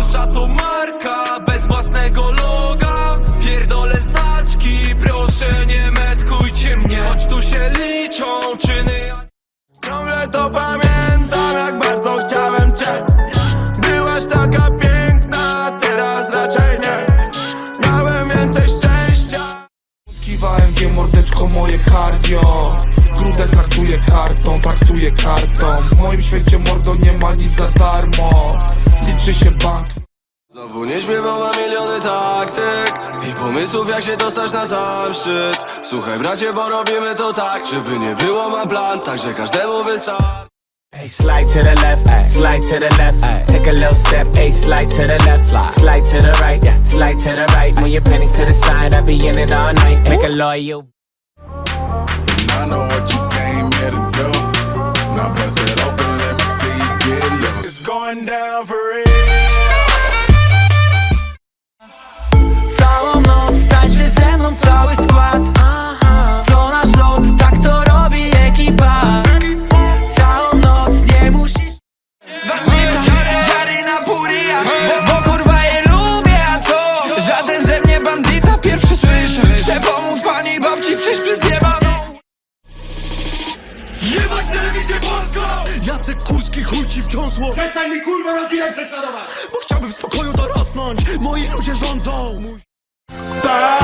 Dolsza to marka bez własnego loga. Pierdolę znaczki, proszę nie metkujcie mnie. Choć tu się liczą czyny Ciągle to pamiętam, jak bardzo chciałem cię. Byłaś taka piękna, teraz raczej nie. Miałem więcej szczęścia. Kiwałem G mordeczko moje cardio Grudę traktuję kartą, traktuję kartą. W moim świecie mordo nie ma nic za darmo nie śpiewała miliony taktyk I pomysłów jak się dostać na sam szczyt Słuchaj bracie, bo robimy to tak Żeby nie było mam plan, także każdemu wystarczy Hey, slide to the left, ay, slide to the left, ay. take a little step, hey, slide to the left, slide, slide to the right, yeah, slide to the right, move your pennies to the side, I be in it all night, make a loyal. I know what you came here to do. Now bust it open, let me see you get loose. It's going down for real. Przejść przez jebaną Jebać telewizję polską! Jacek Kurski chuj ci wciąsło Przestań mi kurwa rodzinę prześladować! Bo chciałbym w spokoju dorosnąć. Moi ludzie rządzą. Ostatki